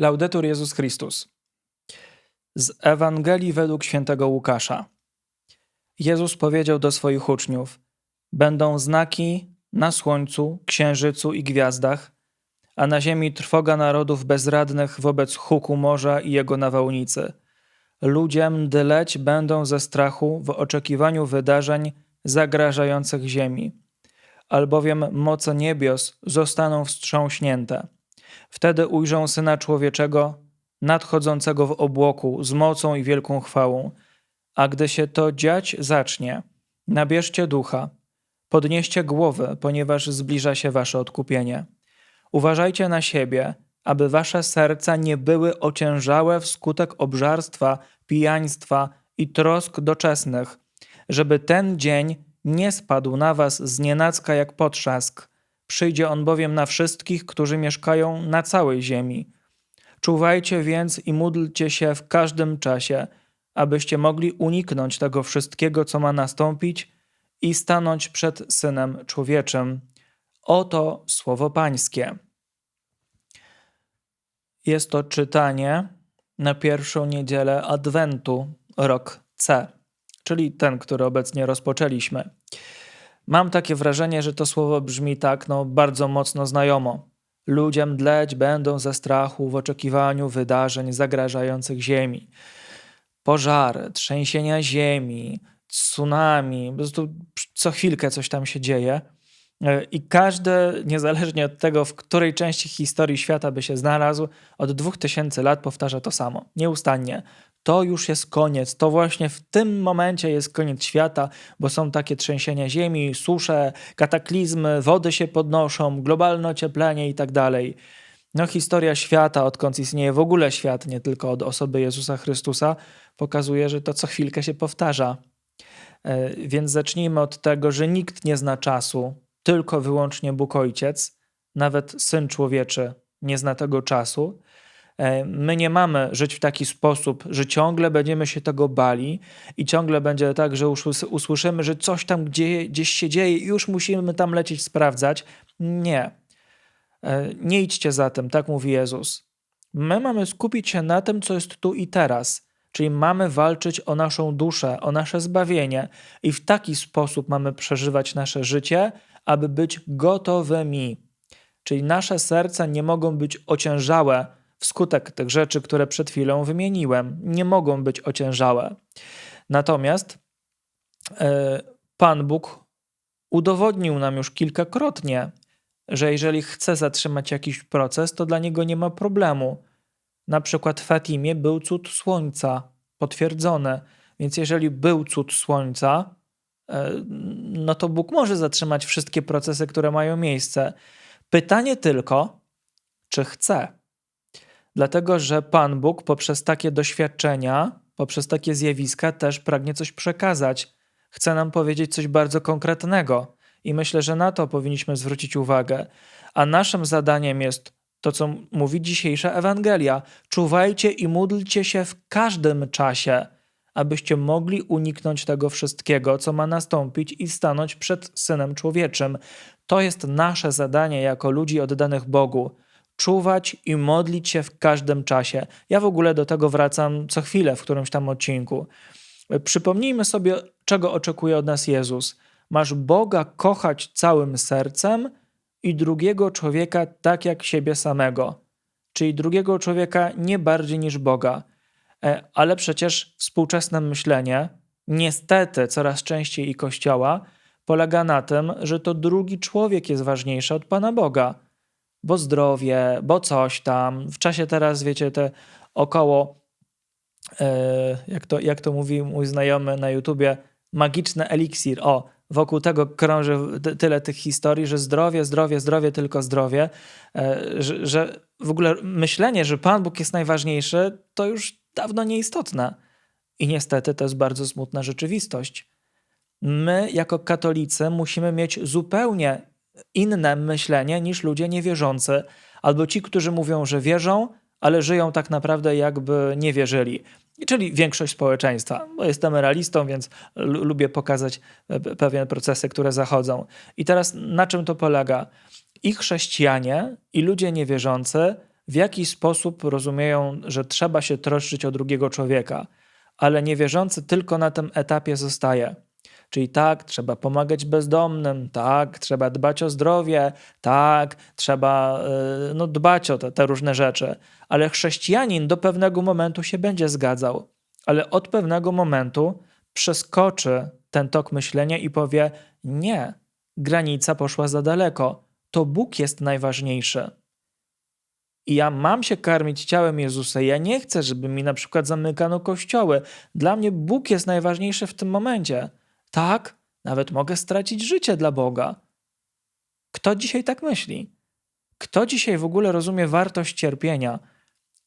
Laudetur Jezus Chrystus. Z Ewangelii według świętego Łukasza. Jezus powiedział do swoich uczniów: Będą znaki na słońcu, księżycu i gwiazdach, a na ziemi trwoga narodów bezradnych wobec huku morza i jego nawałnicy. Ludzie mdleć będą ze strachu w oczekiwaniu wydarzeń zagrażających ziemi, albowiem moce niebios zostaną wstrząśnięte. Wtedy ujrzą Syna Człowieczego nadchodzącego w obłoku z mocą i wielką chwałą. A gdy się to dziać zacznie, nabierzcie ducha, podnieście głowy, ponieważ zbliża się wasze odkupienie. Uważajcie na siebie, aby wasze serca nie były ociężałe wskutek obżarstwa, pijaństwa i trosk doczesnych, żeby ten dzień nie spadł na was z jak potrzask. Przyjdzie on bowiem na wszystkich, którzy mieszkają na całej ziemi. Czuwajcie więc i módlcie się w każdym czasie, abyście mogli uniknąć tego wszystkiego, co ma nastąpić i stanąć przed Synem Człowieczym. Oto słowo Pańskie. Jest to czytanie na pierwszą niedzielę Adwentu, rok C, czyli ten, który obecnie rozpoczęliśmy. Mam takie wrażenie, że to słowo brzmi tak no, bardzo mocno znajomo. Ludzie mdleć będą ze strachu w oczekiwaniu wydarzeń zagrażających ziemi. Pożary, trzęsienia ziemi, tsunami, po prostu co chwilkę coś tam się dzieje. I każdy, niezależnie od tego, w której części historii świata by się znalazł, od dwóch tysięcy lat powtarza to samo, nieustannie to już jest koniec. To właśnie w tym momencie jest koniec świata, bo są takie trzęsienia ziemi, susze, kataklizmy, wody się podnoszą, globalne ocieplenie i tak dalej. No, historia świata, odkąd istnieje w ogóle świat, nie tylko od osoby Jezusa Chrystusa, pokazuje, że to co chwilkę się powtarza. E, więc zacznijmy od tego, że nikt nie zna czasu, tylko wyłącznie Bóg Ojciec, nawet Syn Człowieczy nie zna tego czasu. E, my nie mamy żyć w taki sposób, że ciągle będziemy się tego bali i ciągle będzie tak, że usłyszymy, że coś tam gdzie, gdzieś się dzieje i już musimy tam lecieć sprawdzać. Nie. E, nie idźcie za tym, tak mówi Jezus. My mamy skupić się na tym, co jest tu i teraz. Czyli mamy walczyć o naszą duszę, o nasze zbawienie, i w taki sposób mamy przeżywać nasze życie, aby być gotowymi. Czyli nasze serca nie mogą być ociężałe wskutek tych rzeczy, które przed chwilą wymieniłem, nie mogą być ociężałe. Natomiast e, Pan Bóg udowodnił nam już kilkakrotnie, że jeżeli chce zatrzymać jakiś proces, to dla niego nie ma problemu. Na przykład w Fatimie był cud słońca, potwierdzone. Więc jeżeli był cud słońca, e, no to Bóg może zatrzymać wszystkie procesy, które mają miejsce. Pytanie tylko, czy chce. Dlatego, że Pan Bóg poprzez takie doświadczenia, poprzez takie zjawiska też pragnie coś przekazać. Chce nam powiedzieć coś bardzo konkretnego. I myślę, że na to powinniśmy zwrócić uwagę. A naszym zadaniem jest to, co mówi dzisiejsza Ewangelia. Czuwajcie i módlcie się w każdym czasie, abyście mogli uniknąć tego wszystkiego, co ma nastąpić i stanąć przed Synem Człowieczym. To jest nasze zadanie jako ludzi oddanych Bogu czuwać i modlić się w każdym czasie. Ja w ogóle do tego wracam co chwilę w którymś tam odcinku. Przypomnijmy sobie, czego oczekuje od nas Jezus. Masz Boga kochać całym sercem i drugiego człowieka tak jak siebie samego, czyli drugiego człowieka nie bardziej niż Boga. E, ale przecież współczesne myślenie, niestety coraz częściej i Kościoła, polega na tym, że to drugi człowiek jest ważniejszy od Pana Boga bo zdrowie, bo coś tam. W czasie teraz, wiecie, te około, e, jak, to, jak to mówi mój znajomy na YouTubie, magiczny eliksir. O, wokół tego krąży tyle tych historii, że zdrowie, zdrowie, zdrowie, tylko zdrowie, e, że, że w ogóle myślenie, że Pan Bóg jest najważniejszy, to już dawno nieistotne. I niestety to jest bardzo smutna rzeczywistość. My, jako katolicy, musimy mieć zupełnie inne myślenie niż ludzie niewierzący, albo ci, którzy mówią, że wierzą, ale żyją tak naprawdę jakby nie wierzyli. Czyli większość społeczeństwa. Bo jestem realistą, więc lubię pokazać pewne procesy, które zachodzą. I teraz na czym to polega? I chrześcijanie, i ludzie niewierzący w jaki sposób rozumieją, że trzeba się troszczyć o drugiego człowieka, ale niewierzący tylko na tym etapie zostaje. Czyli tak, trzeba pomagać bezdomnym, tak, trzeba dbać o zdrowie, tak, trzeba y, no, dbać o te, te różne rzeczy. Ale chrześcijanin do pewnego momentu się będzie zgadzał, ale od pewnego momentu przeskoczy ten tok myślenia i powie: Nie, granica poszła za daleko. To Bóg jest najważniejszy. I ja mam się karmić ciałem Jezusa. Ja nie chcę, żeby mi na przykład zamykano kościoły. Dla mnie Bóg jest najważniejszy w tym momencie. Tak, nawet mogę stracić życie dla Boga. Kto dzisiaj tak myśli? Kto dzisiaj w ogóle rozumie wartość cierpienia?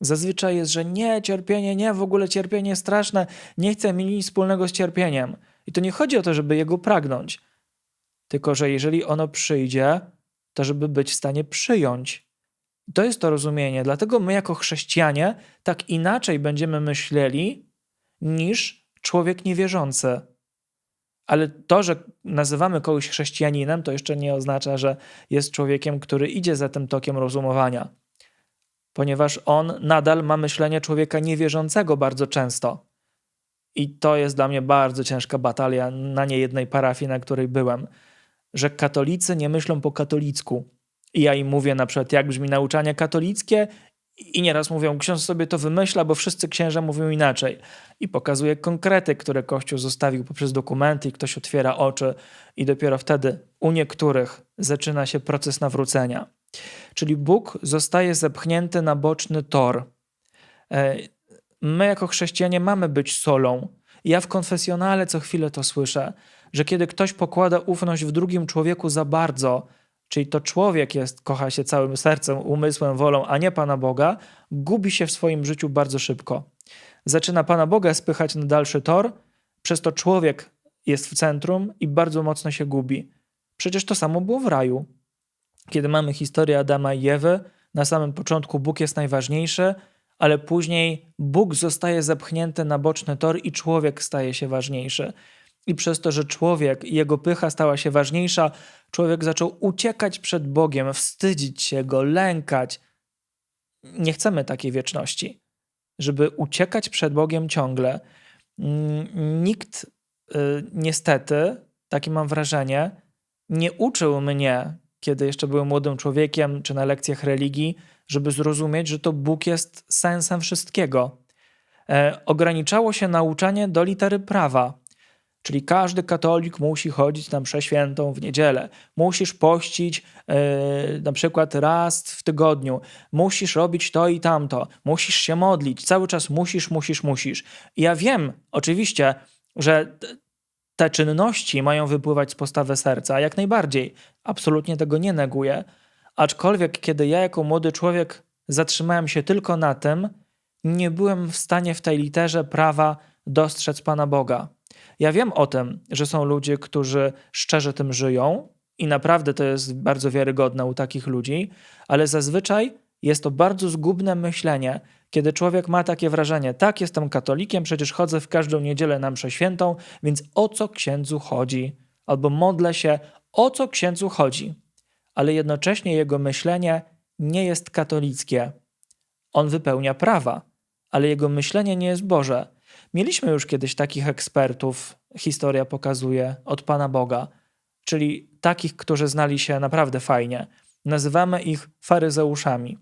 Zazwyczaj jest, że nie, cierpienie, nie, w ogóle cierpienie straszne, nie chcę mieć nic wspólnego z cierpieniem. I to nie chodzi o to, żeby jego pragnąć, tylko że jeżeli ono przyjdzie, to żeby być w stanie przyjąć. To jest to rozumienie. Dlatego my, jako chrześcijanie, tak inaczej będziemy myśleli niż człowiek niewierzący. Ale to, że nazywamy kogoś chrześcijaninem, to jeszcze nie oznacza, że jest człowiekiem, który idzie za tym tokiem rozumowania, ponieważ on nadal ma myślenie człowieka niewierzącego bardzo często. I to jest dla mnie bardzo ciężka batalia na niejednej parafii, na której byłem, że katolicy nie myślą po katolicku. I ja im mówię na przykład, jak brzmi nauczanie katolickie, i nieraz mówią, ksiądz sobie to wymyśla, bo wszyscy księża mówią inaczej. I pokazuje konkrety, które Kościół zostawił poprzez dokumenty, i ktoś otwiera oczy, i dopiero wtedy u niektórych zaczyna się proces nawrócenia. Czyli Bóg zostaje zepchnięty na boczny tor. E, my, jako chrześcijanie, mamy być solą. Ja w konfesjonale co chwilę to słyszę, że kiedy ktoś pokłada ufność w drugim człowieku za bardzo, czyli to człowiek jest, kocha się całym sercem, umysłem, wolą, a nie Pana Boga, gubi się w swoim życiu bardzo szybko. Zaczyna Pana Boga spychać na dalszy tor, przez to człowiek jest w centrum i bardzo mocno się gubi. Przecież to samo było w raju. Kiedy mamy historię Adama i Ewy, na samym początku Bóg jest najważniejszy, ale później Bóg zostaje zepchnięty na boczny tor i człowiek staje się ważniejszy. I przez to, że człowiek i jego pycha stała się ważniejsza, człowiek zaczął uciekać przed Bogiem, wstydzić się go, lękać. Nie chcemy takiej wieczności, żeby uciekać przed Bogiem ciągle. Nikt y, niestety, takie mam wrażenie, nie uczył mnie, kiedy jeszcze byłem młodym człowiekiem, czy na lekcjach religii, żeby zrozumieć, że to Bóg jest sensem wszystkiego. E, ograniczało się nauczanie do litery prawa Czyli każdy katolik musi chodzić na mszę świętą w niedzielę. Musisz pościć yy, na przykład raz w tygodniu. Musisz robić to i tamto. Musisz się modlić. Cały czas musisz, musisz, musisz. I ja wiem oczywiście, że te czynności mają wypływać z postawy serca, jak najbardziej. Absolutnie tego nie neguję. Aczkolwiek, kiedy ja jako młody człowiek zatrzymałem się tylko na tym, nie byłem w stanie w tej literze prawa dostrzec Pana Boga. Ja wiem o tym, że są ludzie, którzy szczerze tym żyją i naprawdę to jest bardzo wiarygodne u takich ludzi, ale zazwyczaj jest to bardzo zgubne myślenie, kiedy człowiek ma takie wrażenie: tak, jestem katolikiem, przecież chodzę w każdą niedzielę na mszę świętą, więc o co księdzu chodzi? Albo modlę się, o co księdzu chodzi? Ale jednocześnie jego myślenie nie jest katolickie. On wypełnia prawa, ale jego myślenie nie jest Boże. Mieliśmy już kiedyś takich ekspertów, historia pokazuje, od Pana Boga, czyli takich, którzy znali się naprawdę fajnie. Nazywamy ich faryzeuszami.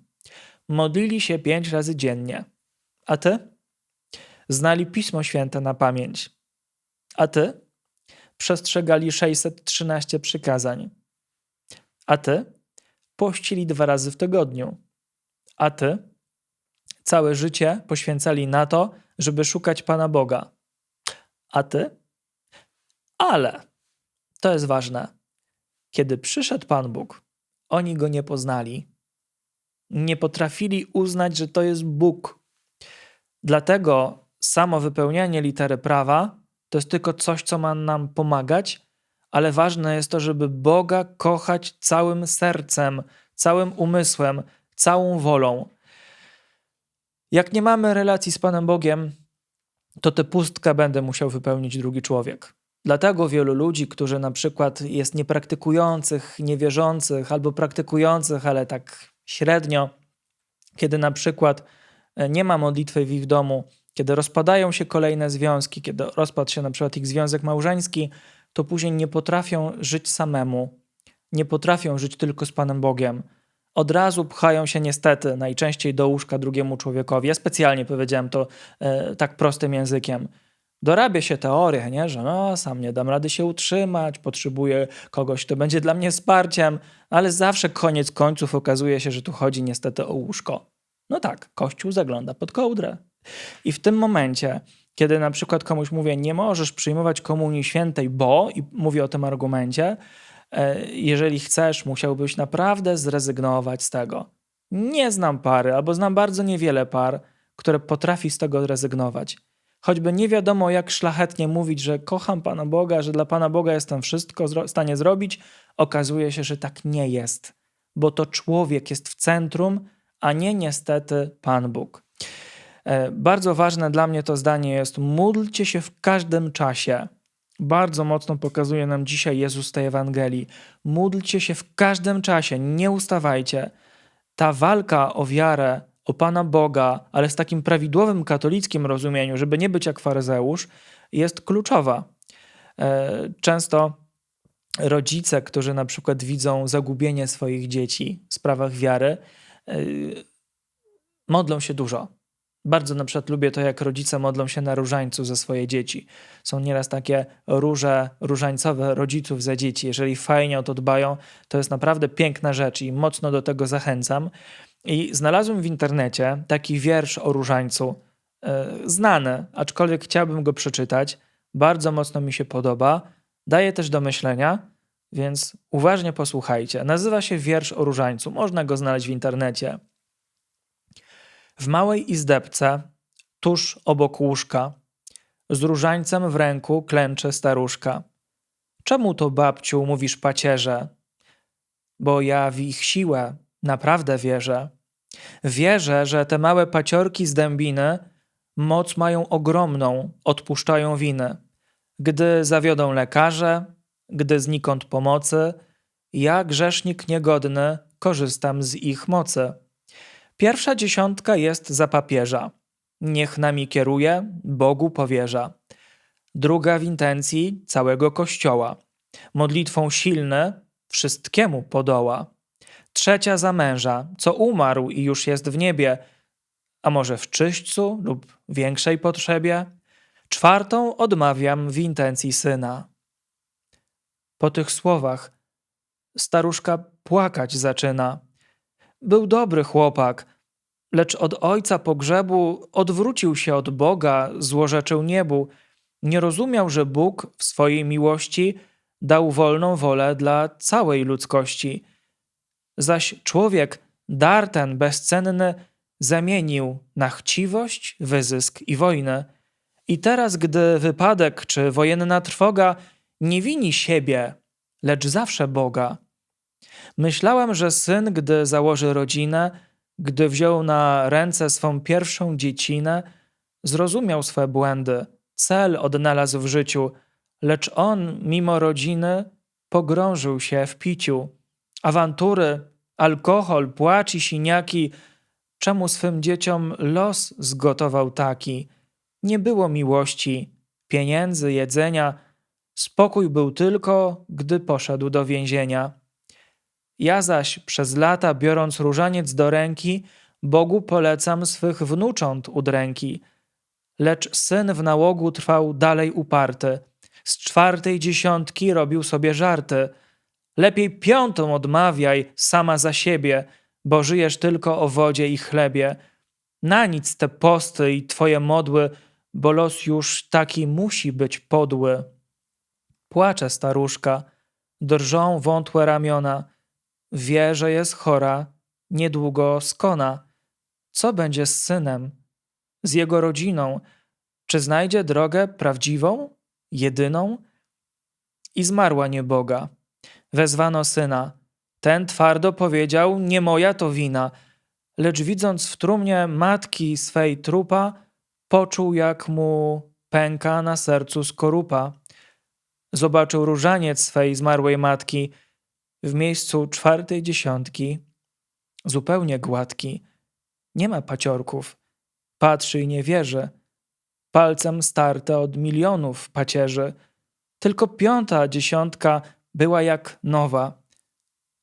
Modlili się pięć razy dziennie. A ty? Znali Pismo Święte na pamięć. A ty? Przestrzegali 613 przykazań. A ty? Pościli dwa razy w tygodniu. A ty? Całe życie poświęcali na to, żeby szukać Pana Boga. A ty? Ale to jest ważne. Kiedy przyszedł Pan Bóg, oni go nie poznali. Nie potrafili uznać, że to jest Bóg. Dlatego samo wypełnianie litery prawa to jest tylko coś, co ma nam pomagać, ale ważne jest to, żeby Boga kochać całym sercem, całym umysłem, całą wolą. Jak nie mamy relacji z Panem Bogiem, to tę pustkę będę musiał wypełnić drugi człowiek. Dlatego wielu ludzi, którzy na przykład jest niepraktykujących, niewierzących albo praktykujących, ale tak średnio, Kiedy na przykład e, nie ma modlitwy w ich domu, kiedy rozpadają się kolejne związki, kiedy rozpadł się na przykład ich związek małżeński, to później nie potrafią żyć samemu, nie potrafią żyć tylko z Panem Bogiem. Od razu pchają się niestety najczęściej do łóżka drugiemu człowiekowi. Ja specjalnie powiedziałem to e, tak prostym językiem. Dorabia się teorię, nie? że no, sam nie dam rady się utrzymać, potrzebuję kogoś, kto będzie dla mnie wsparciem, ale zawsze koniec końców okazuje się, że tu chodzi niestety o łóżko. No tak, Kościół zagląda pod kołdrę. I w tym momencie, kiedy na przykład komuś mówię, nie możesz przyjmować komunii świętej, bo, i mówię o tym argumencie, jeżeli chcesz, musiałbyś naprawdę zrezygnować z tego. Nie znam pary, albo znam bardzo niewiele par, które potrafi z tego rezygnować. Choćby nie wiadomo, jak szlachetnie mówić, że kocham Pana Boga, że dla Pana Boga jestem wszystko w stanie zrobić, okazuje się, że tak nie jest, bo to człowiek jest w centrum, a nie niestety Pan Bóg. E, bardzo ważne dla mnie to zdanie jest: módlcie się w każdym czasie. Bardzo mocno pokazuje nam dzisiaj Jezus tej Ewangelii. Módlcie się w każdym czasie, nie ustawajcie. Ta walka o wiarę, o Pana Boga, ale z takim prawidłowym katolickim rozumieniu, żeby nie być jak faryzeusz, jest kluczowa. E, często rodzice, którzy na przykład widzą zagubienie swoich dzieci w sprawach wiary, e, modlą się dużo bardzo na przykład lubię to, jak rodzice modlą się na różańcu za swoje dzieci. Są nieraz takie róże różańcowe rodziców za dzieci. Jeżeli fajnie o to dbają, to jest naprawdę piękna rzecz i mocno do tego zachęcam. I znalazłem w internecie taki wiersz o różańcu, yy, znany, aczkolwiek chciałbym go przeczytać. Bardzo mocno mi się podoba. Daje też do myślenia, więc uważnie posłuchajcie. Nazywa się Wiersz o różańcu. Można go znaleźć w internecie. W małej izdebce, tuż obok łóżka, z różańcem w ręku klęcze staruszka. Czemu to, babciu, mówisz pacierze? Bo ja w ich siłę naprawdę wierzę. Wierzę, że te małe paciorki z dębiny moc mają ogromną, odpuszczają winy. Gdy zawiodą lekarze, gdy znikąd pomocy, ja, grzesznik niegodny, korzystam z ich mocy. Pierwsza dziesiątka jest za papieża. Niech nami kieruje, Bogu powierza. Druga w intencji całego Kościoła. Modlitwą silny wszystkiemu podoła. Trzecia za męża, co umarł i już jest w niebie, a może w czyśćcu lub większej potrzebie. Czwartą odmawiam w intencji syna. Po tych słowach staruszka płakać zaczyna był dobry chłopak, lecz od ojca pogrzebu odwrócił się od Boga, złorzeczył niebu. Nie rozumiał, że Bóg w swojej miłości dał wolną wolę dla całej ludzkości. Zaś człowiek dar ten bezcenny zamienił na chciwość, wyzysk i wojnę. I teraz, gdy wypadek czy wojenna trwoga nie wini siebie, lecz zawsze Boga. Myślałem, że syn, gdy założy rodzinę, gdy wziął na ręce swą pierwszą dziecinę, zrozumiał swe błędy, cel odnalazł w życiu, lecz on, mimo rodziny, pogrążył się w piciu. Awantury, alkohol, płacz i siniaki, czemu swym dzieciom los zgotował taki? Nie było miłości, pieniędzy, jedzenia, spokój był tylko, gdy poszedł do więzienia. Ja zaś przez lata, biorąc różaniec do ręki, Bogu polecam swych wnucząt udręki. Lecz syn w nałogu trwał dalej uparty. Z czwartej dziesiątki robił sobie żarty. Lepiej piątą odmawiaj sama za siebie, bo żyjesz tylko o wodzie i chlebie. Na nic te posty i twoje modły, bo los już taki musi być podły. Płacze staruszka, drżą wątłe ramiona – Wie, że jest chora, niedługo skona. Co będzie z synem, z jego rodziną? Czy znajdzie drogę prawdziwą, jedyną? I zmarła nieboga. Wezwano syna. Ten twardo powiedział: Nie moja to wina. Lecz widząc w trumnie matki swej trupa, poczuł, jak mu pęka na sercu skorupa. Zobaczył różaniec swej zmarłej matki w miejscu czwartej dziesiątki, zupełnie gładki, nie ma paciorków. Patrzy i nie wierzy. Palcem starte od milionów pacierzy. Tylko piąta dziesiątka była jak nowa.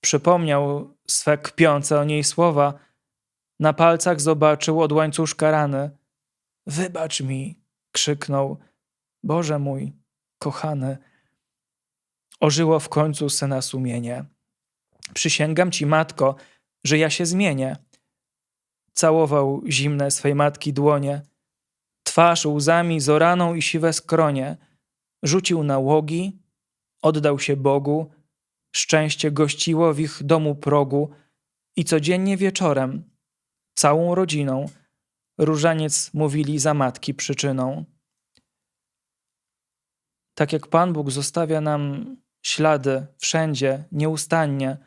Przypomniał swe kpiące o niej słowa. Na palcach zobaczył od łańcuszka rany. Wybacz mi, krzyknął. Boże mój, kochany. Ożyło w końcu syna sumienie. Przysięgam ci, matko, że ja się zmienię. Całował zimne swej matki dłonie. Twarz łzami zoraną i siwe skronie. Rzucił nałogi, oddał się Bogu. Szczęście gościło w ich domu progu i codziennie wieczorem, całą rodziną, różaniec mówili za matki przyczyną. Tak jak Pan Bóg zostawia nam ślady wszędzie, nieustannie,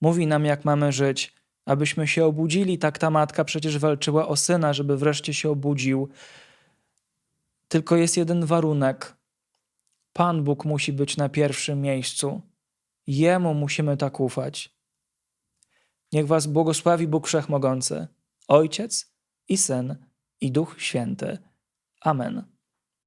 mówi nam, jak mamy żyć, abyśmy się obudzili, tak ta matka przecież walczyła o syna, żeby wreszcie się obudził. Tylko jest jeden warunek. Pan Bóg musi być na pierwszym miejscu. Jemu musimy tak ufać. Niech Was błogosławi Bóg Wszechmogący, Ojciec i Syn i Duch Święty. Amen.